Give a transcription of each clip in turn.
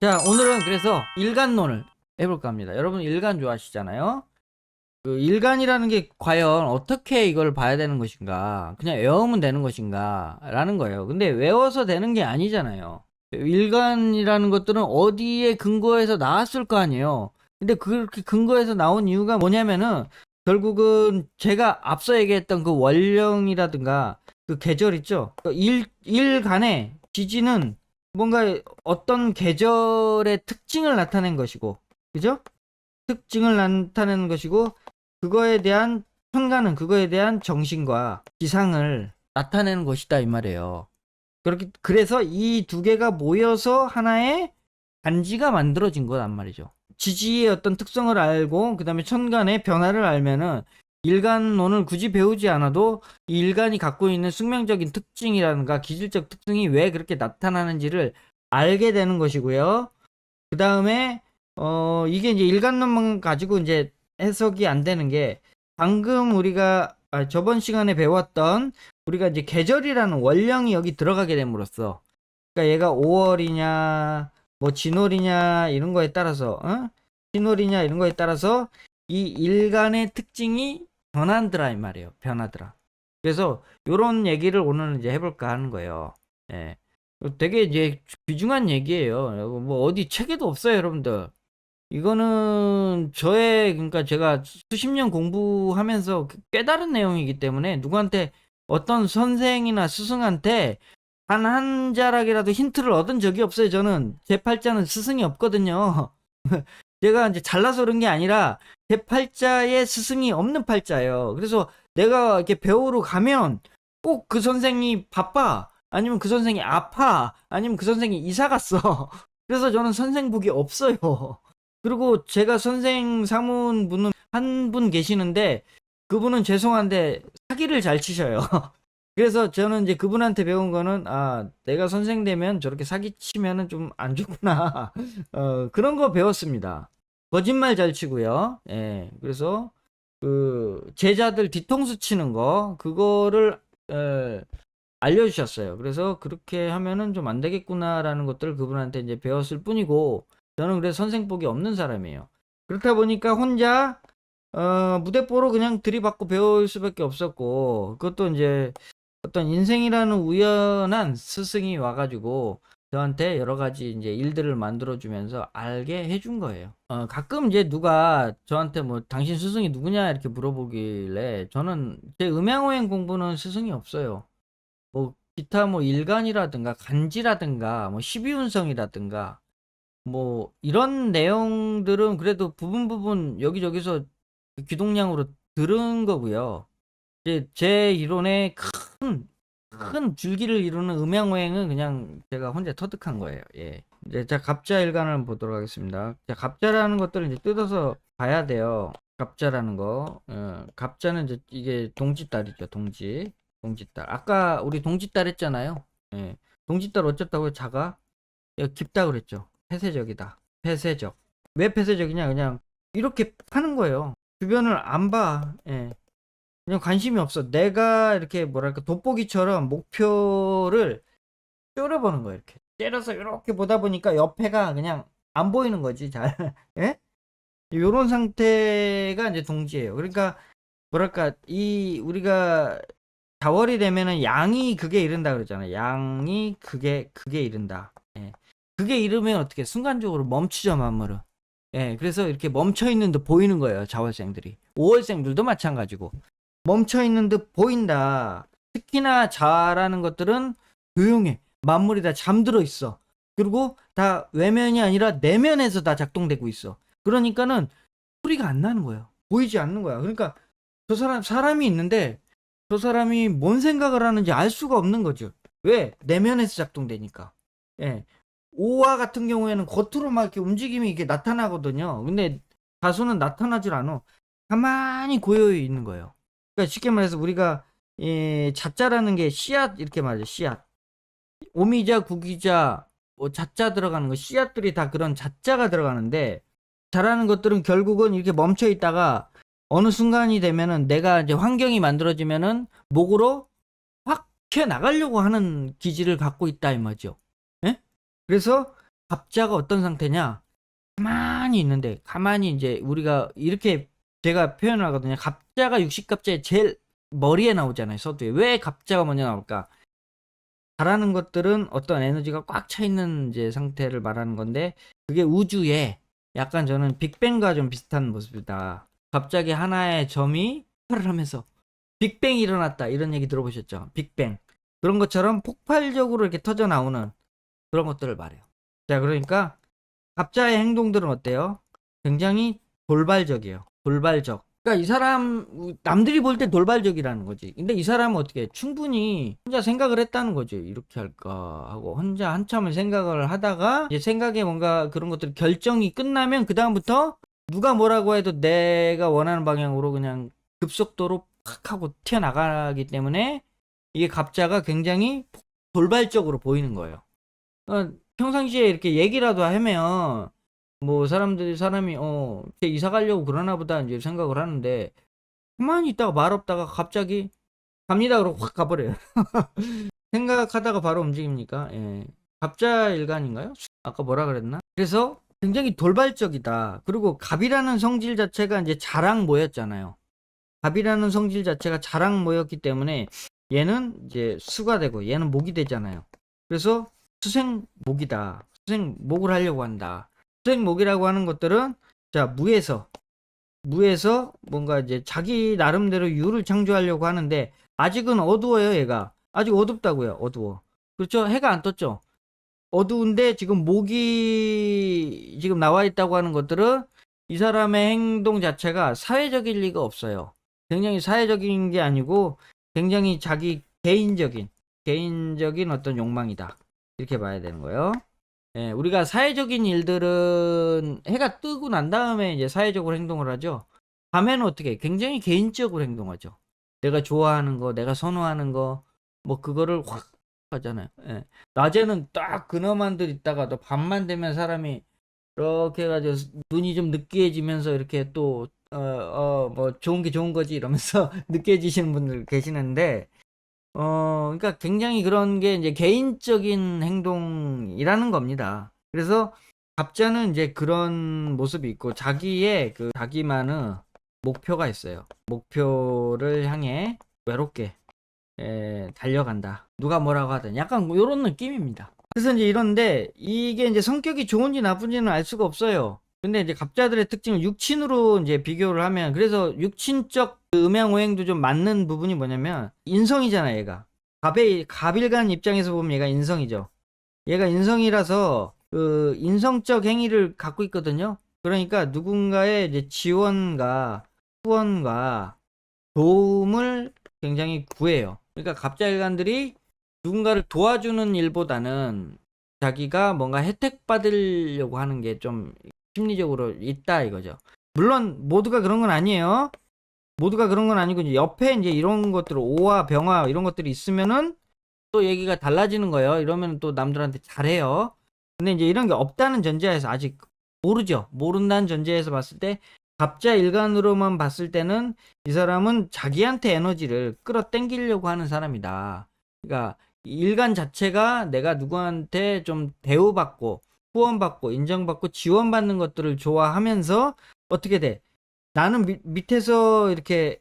자, 오늘은 그래서 일간론을 해볼까 합니다. 여러분 일간 좋아하시잖아요? 그 일간이라는 게 과연 어떻게 이걸 봐야 되는 것인가? 그냥 외우면 되는 것인가? 라는 거예요. 근데 외워서 되는 게 아니잖아요. 일간이라는 것들은 어디에 근거해서 나왔을 거 아니에요. 근데 그렇게 근거해서 나온 이유가 뭐냐면은 결국은 제가 앞서 얘기했던 그 원령이라든가 그 계절 있죠? 그 일, 일간의 지지는 뭔가 어떤 계절의 특징을 나타낸 것이고, 그죠? 특징을 나타내는 것이고, 그거에 대한 평가는 그거에 대한 정신과 기상을 나타내는 것이다 이 말이에요. 그렇게 그래서 이 두 개가 모여서 하나의 간지가 만들어진 거란 말이죠. 지지의 어떤 특성을 알고 그다음에 천간의 변화를 알면은 일간론을 굳이 배우지 않아도 이 일간이 갖고 있는 숙명적인 특징이라든가 기질적 특징이 왜 그렇게 나타나는지를 알게 되는 것이고요. 그 다음에 어 이게 이제 일간론만 가지고 이제 해석이 안 되는 게 방금 우리가 아, 저번 시간에 배웠던 우리가 이제 계절이라는 원령이 여기 들어가게 됨으로써 그러니까 얘가 5월이냐 뭐 진월이냐 이런 거에 따라서 어? 진월이냐 이런 거에 따라서 이 일간의 특징이 변한더라 이 말이에요. 변하더라. 그래서 요런 얘기를 오늘 이제 해볼까 하는 거예요. 예. 되게 이제 귀중한 얘기예요. 뭐 어디 책에도 없어요, 여러분들. 이거는 저의 그러니까 제가 수십 년 공부하면서 깨달은 내용이기 때문에 누구한테 어떤 선생이나 스승한테 단한 자락이라도 힌트를 얻은 적이 없어요. 저는 제 팔자는 스승이 없거든요. 제가 이제 잘나서 그런 게 아니라 제 팔자에 스승이 없는 팔자예요. 그래서 내가 이렇게 배우러 가면 꼭 그 선생이 바빠. 아니면 그 선생이 아파. 아니면 그 선생이 이사 갔어. 그래서 저는 선생복이 없어요. 그리고 제가 선생 삼은 분은 한 분 계시는데 그분은 죄송한데 사기를 잘 치셔요. 그래서 저는 이제 그분한테 배운 거는 아 내가 선생 되면 저렇게 사기 치면은 좀 안 좋구나 어 그런 거 배웠습니다. 거짓말 잘 치고요. 예 그래서 그 제자들 뒤통수 치는 거 그거를 에, 알려주셨어요. 그래서 그렇게 하면은 좀 안 되겠구나라는 것들을 그분한테 이제 배웠을 뿐이고 저는 그래서 선생복이 없는 사람이에요. 그렇다 보니까 혼자 어, 무대뽀로 그냥 들이받고 배울 수밖에 없었고 그것도 이제 어떤 인생이라는 우연한 스승이 와가지고 저한테 여러 가지 이제 일들을 만들어주면서 알게 해준 거예요. 어, 가끔 이제 누가 저한테 뭐 당신 스승이 누구냐 이렇게 물어보길래 저는 제 음양오행 공부는 스승이 없어요. 뭐 기타 뭐 일간이라든가 간지라든가 뭐 십이운성이라든가 뭐 이런 내용들은 그래도 부분 부분 여기저기서 귀동량으로 들은 거고요. 이제 제 이론의 큰, 큰 줄기를 이루는 음양오행은 그냥 제가 혼자 터득한 거예요. 예. 이제 자, 갑자 일간을 한번 보도록 하겠습니다. 자, 갑자라는 것들을 이제 뜯어서 봐야 돼요. 갑자라는 거. 어, 갑자는 이제 이게 동지달이죠. 동지. 동지달. 아까 우리 동지달 했잖아요. 예. 동지달 어쨌다고 자가? 야, 깊다 그랬죠. 폐쇄적이다. 폐쇄적. 왜 폐쇄적이냐? 그냥 이렇게 파는 거예요. 주변을 안 봐. 예. 그냥 관심이 없어. 내가 이렇게 뭐랄까 돋보기처럼 목표를 쪼려보는 거예요. 이렇게 째려서 이렇게 보다 보니까 옆에가 그냥 안 보이는 거지. 잘. 예? 요런 상태가 이제 동지예요. 그러니까 뭐랄까 이 우리가 자월이 되면은 양이 그게 이른다 그러잖아요. 양이 그게 그게 이른다. 예. 그게 이르면 어떻게 순간적으로 멈추죠 만물은. 예, 그래서 이렇게 멈춰 있는 듯 보이는 거예요, 자월생들이. 5월생들도 마찬가지고. 멈춰 있는 듯 보인다. 특히나 자라는 것들은 조용해. 만물이 다 잠들어 있어. 그리고 다 외면이 아니라 내면에서 다 작동되고 있어. 그러니까는 소리가 안 나는 거예요. 보이지 않는 거야. 그러니까 저 사람, 사람이 있는데 저 사람이 뭔 생각을 하는지 알 수가 없는 거죠. 왜? 내면에서 작동되니까. 예. 오화 같은 경우에는 겉으로 막 이렇게 움직임이 이렇게 나타나거든요. 근데 다수는 나타나질 않아. 가만히 고여 있는 거예요. 그러니까 쉽게 말해서 우리가 예, 자자라는 게 씨앗 이렇게 말이죠. 씨앗. 오미자, 구기자, 뭐 자자 들어가는 거 씨앗들이 다 그런 자자가 들어가는데 자라는 것들은 결국은 이렇게 멈춰 있다가 어느 순간이 되면은 내가 이제 환경이 만들어지면은 목으로 확 튀어 나가려고 하는 기질을 갖고 있다 이 말이죠. 예? 그래서 갑자가 어떤 상태냐? 가만히 있는데 가만히 이제 우리가 이렇게 제가 표현을 하거든요. 갑자가 육식갑자의 제일 머리에 나오잖아요. 서두에 왜 갑자가 먼저 나올까? 잘하는 것들은 어떤 에너지가 꽉 차 있는 이제 상태를 말하는 건데 그게 우주에 약간 저는 빅뱅과 좀 비슷한 모습이다. 갑자기 하나의 점이 하면서 빅뱅이 일어났다 이런 얘기 들어보셨죠? 빅뱅 그런 것처럼 폭발적으로 이렇게 터져 나오는 그런 것들을 말해요. 자 그러니까 갑자의 행동들은 어때요? 굉장히 돌발적이에요. 돌발적. 그러니까 이 사람 남들이 볼 때 돌발적이라는 거지. 근데 이 사람은 어떻게 충분히 혼자 생각을 했다는 거지. 이렇게 할까 하고 혼자 한참을 생각을 하다가 이제 생각에 뭔가 그런 것들 결정이 끝나면 그 다음부터 누가 뭐라고 해도 내가 원하는 방향으로 그냥 급속도로 팍 하고 튀어나가기 때문에 이게 갑자가 굉장히 돌발적으로 보이는 거예요. 어, 평상시에 이렇게 얘기라도 하면 뭐 사람들이 사람이 어 이사 가려고 그러나 보다 이제 생각을 하는데 가만히 있다가 말 없다가 갑자기 갑니다 그러고 확 가버려요. 생각하다가 바로 움직입니까? 예. 갑자 일간인가요? 아까 뭐라 그랬나? 그래서 굉장히 돌발적이다. 그리고 갑이라는 성질 자체가 이제 자랑 모였잖아요. 갑이라는 성질 자체가 자랑 모였기 때문에 얘는 이제 수가 되고 얘는 목이 되잖아요. 그래서 수생 목이다. 수생 목을 하려고 한다. 수생목이라고 하는 것들은 자 무에서 무에서 뭔가 이제 자기 나름대로 유를 창조하려고 하는데 아직은 어두워요 얘가. 아직 어둡다고요 어두워. 그렇죠? 해가 안 떴죠? 어두운데 지금 목이 지금 나와 있다고 하는 것들은 이 사람의 행동 자체가 사회적일 리가 없어요. 굉장히 사회적인 게 아니고 굉장히 자기 개인적인 개인적인 어떤 욕망이다. 이렇게 봐야 되는 거예요 예, 우리가 사회적인 일들은 해가 뜨고 난 다음에 이제 사회적으로 행동을 하죠. 밤에는 어떻게? 굉장히 개인적으로 행동하죠. 내가 좋아하는 거, 내가 선호하는 거, 뭐 그거를 확 하잖아요. 예. 낮에는 딱 그놈만들 있다가도 밤만 되면 사람이 이렇게 해가지고 눈이 좀 느끼해지면서 이렇게 또, 어, 어, 뭐 좋은 게 좋은 거지 이러면서 느끼해지시는 분들 계시는데, 어, 그러니까 굉장히 그런 게 이제 개인적인 행동이라는 겁니다. 그래서 갑자는 이제 그런 모습이 있고 자기의 그 자기만의 목표가 있어요. 목표를 향해 외롭게 에, 달려간다. 누가 뭐라고 하든 약간 이런 느낌입니다. 그래서 이제 이런데 이게 이제 성격이 좋은지 나쁜지는 알 수가 없어요. 근데 이제 갑자들의 특징을 육친으로 이제 비교를 하면 그래서 육친적 그 음양오행도 좀 맞는 부분이 뭐냐면 인성이잖아 얘가. 갑의 갑일간 입장에서 보면 얘가 인성이죠. 얘가 인성이라서 그 인성적 행위를 갖고 있거든요. 그러니까 누군가의 이제 지원과 후원과 도움을 굉장히 구해요. 그러니까 갑자일간들이 누군가를 도와주는 일보다는 자기가 뭔가 혜택 받으려고 하는 게 좀 심리적으로 있다 이거죠. 물론 모두가 그런 건 아니에요. 모두가 그런 건 아니고 이제 옆에 이제 이런 것들 오화 병화 이런 것들이 있으면은 또 얘기가 달라지는 거예요. 이러면 또 남들한테 잘해요. 근데 이제 이런 게 없다는 전제하에서 아직 모르죠. 모른다는 전제에서 봤을 때 갑자 일간으로만 봤을 때는 이 사람은 자기한테 에너지를 끌어당기려고 하는 사람이다. 그러니까 일간 자체가 내가 누구한테 좀 대우받고 후원받고 인정받고 지원받는 것들을 좋아하면서 어떻게 돼? 나는 밑, 밑에서 이렇게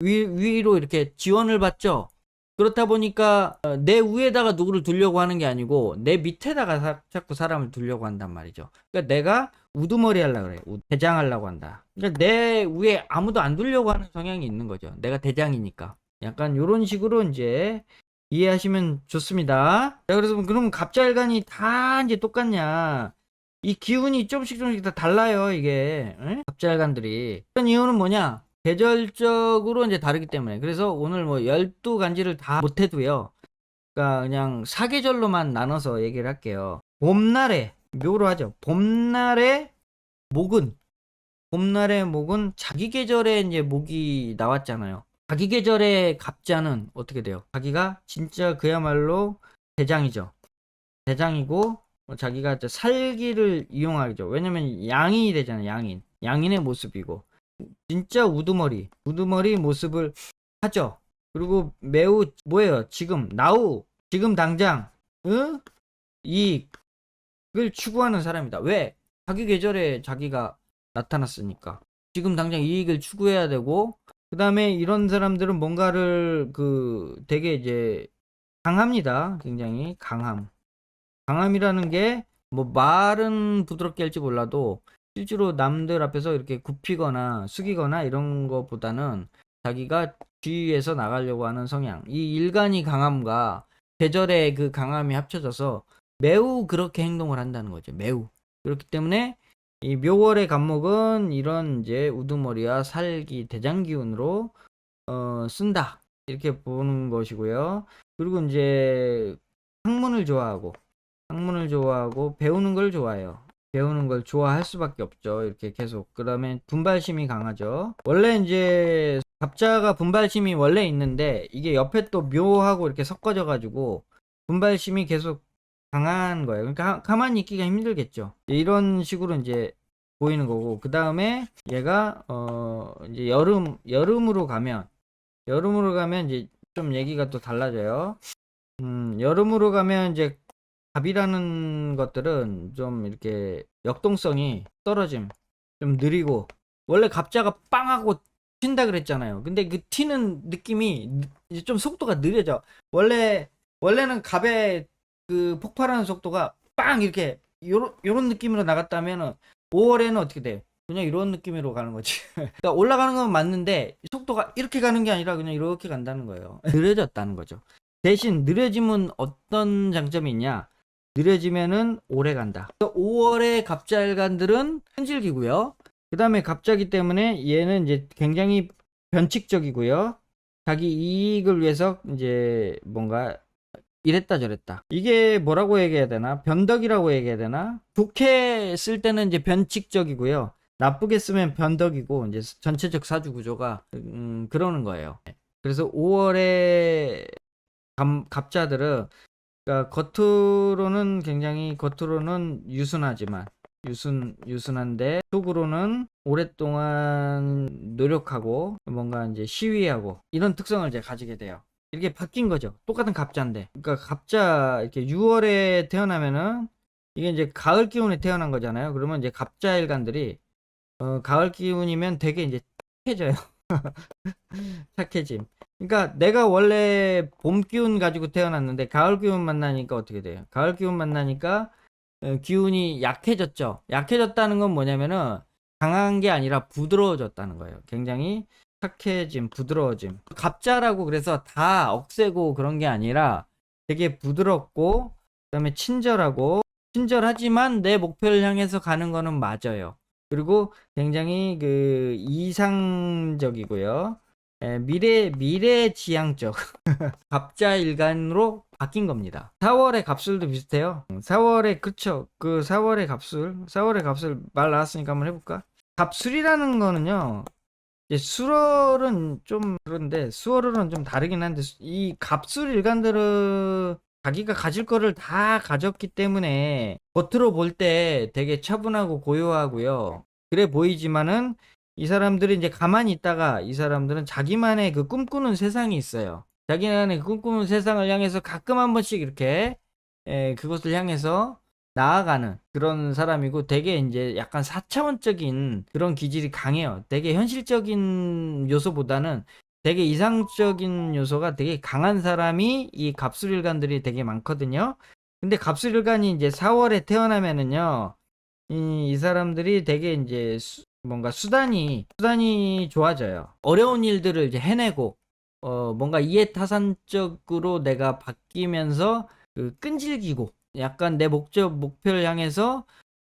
위, 위로 이렇게 지원을 받죠. 그렇다 보니까 어, 내 위에다가 누구를 두려고 하는 게 아니고 내 밑에다가 사- 자꾸 사람을 두려고 한단 말이죠. 그러니까 내가 우두머리 하려고 그래. 우- 대장하려고 한다. 그러니까 내 위에 아무도 안 두려고 하는 성향이 있는 거죠. 내가 대장이니까. 약간 요런 식으로 이제 이해하시면 좋습니다. 자, 그래서 그럼 갑자일간이 다 이제 똑같냐? 이 기운이 조금씩 조금씩 다 달라요, 이게. 에? 갑자일간들이. 그런 이유는 뭐냐? 계절적으로 이제 다르기 때문에. 그래서 오늘 뭐 12간지를 다 못해도요. 그러니까 그냥 사계절로만 나눠서 얘기를 할게요. 봄날에, 묘로 하죠. 봄날에 목은, 봄날의 목은 자기 계절에 이제 목이 나왔잖아요. 자기 계절의 갑자는 어떻게 돼요? 자기가 진짜 그야말로 대장이죠. 대장이고 어, 자기가 살기를 이용하죠. 왜냐면 양인이 되잖아요. 양인. 양인의 모습이고 진짜 우두머리, 우두머리 모습을 하죠. 그리고 매우 뭐예요? 지금 나우 지금 당장 응? 이 그걸 추구하는 사람이다. 왜? 자기 계절에 자기가 나타났으니까. 지금 당장 이익을 추구해야 되고, 그 다음에 이런 사람들은 뭔가를 그 되게 이제 강합니다. 굉장히 강함. 강함이라는 게 뭐 말은 부드럽게 할지 몰라도 실제로 남들 앞에서 이렇게 굽히거나 숙이거나 이런 것보다는 자기가 뒤에서 나가려고 하는 성향. 이 일간이 강함과 계절의 그 강함이 합쳐져서 매우 그렇게 행동을 한다는 거죠. 매우. 그렇기 때문에 이 묘월의 간목은 이런 이제 우두머리와 살기 대장 기운으로 어, 쓴다. 이렇게 보는 것이고요. 그리고 이제 학문을 좋아하고 학문을 좋아하고 배우는 걸 좋아해요. 배우는 걸 좋아할 수밖에 없죠. 이렇게 계속. 그다음에 분발심이 강하죠. 원래 이제 갑자가 분발심이 원래 있는데 이게 옆에 또 묘하고 이렇게 섞어져 가지고 분발심이 계속 강한 거예요. 그러니까 가- 가만히 있기가 힘들겠죠. 이런 식으로 이제 보이는 거고 그 다음에 얘가 어 이제 여름 여름으로 가면 여름으로 가면 이제 좀 얘기가 또 달라져요. 음 여름으로 가면 이제 갑이라는 것들은 좀 이렇게 역동성이 떨어짐 좀 느리고 원래 갑자가 빵하고 튄다 그랬잖아요. 근데 그 튀는 느낌이 좀 속도가 느려져. 원래 원래는 갑의 그 폭발하는 속도가 빵 이렇게 요런 요런 느낌으로 나갔다면은 5월에는 어떻게 돼? 그냥 이런 느낌으로 가는 거지. 그러니까 올라가는 건 맞는데 속도가 이렇게 가는 게 아니라 그냥 이렇게 간다는 거예요. 느려졌다는 거죠. 대신 느려짐은 어떤 장점이 있냐? 느려지면은 오래 간다. 5월의 갑자일간들은 끈질기고요. 그 다음에 갑자기 때문에 얘는 이제 굉장히 변칙적이고요. 자기 이익을 위해서 이제 뭔가 이랬다 저랬다. 이게 뭐라고 얘기해야 되나? 변덕이라고 얘기해야 되나? 좋게 쓸 때는 이제 변칙적이고요. 나쁘게 쓰면 변덕이고 이제 전체적 사주 구조가 음, 그러는 거예요. 그래서 5월에 갑자들은 그러니까 겉으로는 굉장히 겉으로는 유순하지만 유순 유순한데 속으로는 오랫동안 노력하고 뭔가 이제 시위하고 이런 특성을 이제 가지게 돼요. 이렇게 바뀐 거죠. 똑같은 갑자인데. 그러니까 갑자 이렇게 6월에 태어나면은 이게 이제 가을 기운에 태어난 거잖아요. 그러면 이제 갑자 일간들이 어, 가을 기운이면 되게 이제 착해져요. 착해짐. 그러니까 내가 원래 봄 기운 가지고 태어났는데 가을 기운 만나니까 어떻게 돼요? 가을 기운 만나니까 어, 기운이 약해졌죠. 약해졌다는 건 뭐냐면은 강한 게 아니라 부드러워졌다는 거예요. 굉장히 착해짐, 부드러워짐. 갑자라고 그래서 다 억세고 그런 게 아니라 되게 부드럽고 그다음에 친절하고 친절하지만 내 목표를 향해서 가는 거는 맞아요. 그리고 굉장히 그 이상적이고요. 에, 미래 미래 지향적 갑자 일간으로 바뀐 겁니다. 4월의 갑술도 비슷해요. 4월에 그쵸 그 4월의 갑술 4월의 갑술 말 나왔으니까 한번 해볼까? 갑술이라는 거는요. 이제 수월은 좀 그런데 수월은 좀 다르긴 한데 수- 이 갑술 일간들은 자기가 가질 거를 다 가졌기 때문에 겉으로 볼 때 되게 차분하고 고요하고요. 그래 보이지만은 이 사람들이 이제 가만히 있다가 이 사람들은 자기만의 그 꿈꾸는 세상이 있어요. 자기만의 그 꿈꾸는 세상을 향해서 가끔 한 번씩 이렇게 에, 그것을 향해서 나아가는 그런 사람이고 되게 이제 약간 사차원적인 그런 기질이 강해요. 되게 현실적인 요소보다는 되게 이상적인 요소가 되게 강한 사람이 이 갑술일간들이 되게 많거든요. 근데 갑술일간이 이제 4월에 태어나면은요, 이, 이 사람들이 되게 이제 수- 뭔가 수단이 수단이 좋아져요. 어려운 일들을 이제 해내고 어 뭔가 이해타산적으로 내가 바뀌면서 그 끈질기고 약간 내 목적 목표를 향해서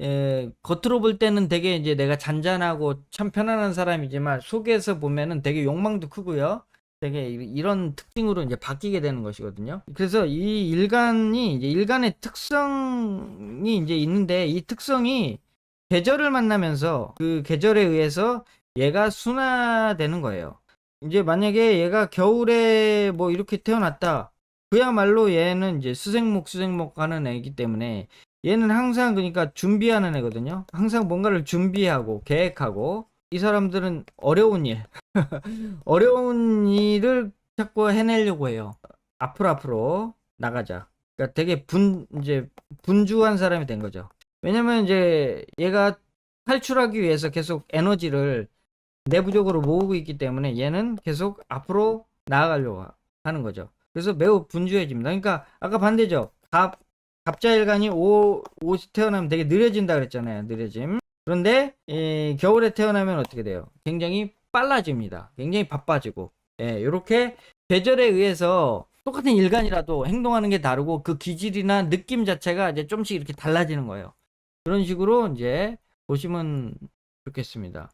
에, 겉으로 볼 때는 되게 이제 내가 잔잔하고 참 편안한 사람이지만 속에서 보면은 되게 욕망도 크고요. 되게 이- 이런 특징으로 이제 바뀌게 되는 것이거든요. 그래서 이 일간이 이제 일간의 특성이 이제 있는데 이 특성이 계절을 만나면서 그 계절에 의해서 얘가 순화되는 거예요. 이제 만약에 얘가 겨울에 뭐 이렇게 태어났다. 그야말로 얘는 이제 수생목 수생목 하는 애이기 때문에 얘는 항상 그러니까 준비하는 애거든요. 항상 뭔가를 준비하고 계획하고 이 사람들은 어려운 일, 어려운 일을 자꾸 해내려고 해요. 앞으로 앞으로 나가자. 그러니까 되게 분 이제 분주한 사람이 된 거죠. 왜냐면 이제 얘가 탈출하기 위해서 계속 에너지를 내부적으로 모으고 있기 때문에 얘는 계속 앞으로 나아가려고 하는 거죠. 그래서 매우 분주해집니다. 그러니까 아까 반대죠. 갑 갑자일간이 5, 5 태어나면 되게 느려진다 그랬잖아요. 느려짐. 그런데 이 겨울에 태어나면 어떻게 돼요? 굉장히 빨라집니다. 굉장히 바빠지고. 예, 이렇게 계절에 의해서 똑같은 일간이라도 행동하는 게 다르고 그 기질이나 느낌 자체가 이제 좀씩 이렇게 달라지는 거예요. 그런 식으로 이제 보시면 좋겠습니다.